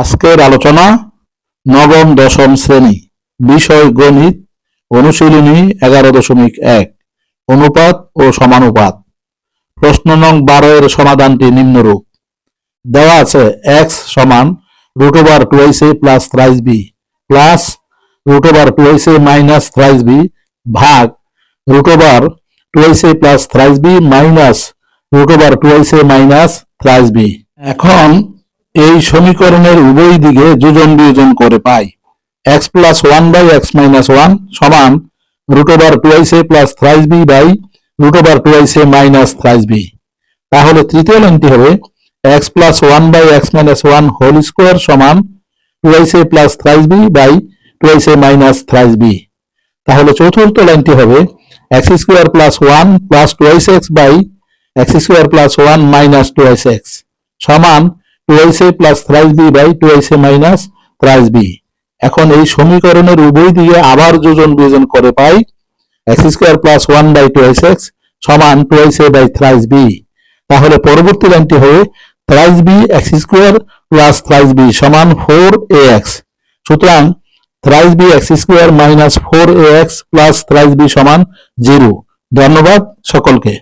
আজকের আলোচনা নবম, দশম শ্রেণি, বিষয় গণিত, অনুশীলনী এগারো দশমিক এক, অনুপাত ও সমানুপাত। প্রশ্ন নং বারো এর সমাধানটি নিম্নরূপ। দেওয়া আছে এক্স সমান root over twice a plus thrice b plus root over twice a minus thrice b ভাগ root over twice a plus thrice b minus root over twice a minus thrice b. এখন এই সমীকরণের উভয় দিকে যোজন বিয়োজন করে পাই। X plus one by x minus one সমান root over twice a plus thrice b by root over twice a minus thrice b তাহলে তৃতীয় লাইনটি হবে x plus one by x minus one whole square সমান twice a plus thrice b by twice a minus thrice b তাহলে চতুর্থ লাইনটি হবে x square plus one plus twice x by x square plus one minus twice x সমান twice a plus thrice b by twice a minus thrice b এখন এই সমীকরণের উভয় দিকে আবার যোজন বিয়োজন করে পাই x square plus one by twice x সমান twice a by thrice b তাহলে পরবর্তী লাইনটি হবে thrice b x square plus thrice b সমান ফোর এ এক্স সুতরাং thrice b x square minus four a x plus thrice b সমান zero ধন্যবাদ সকলকে।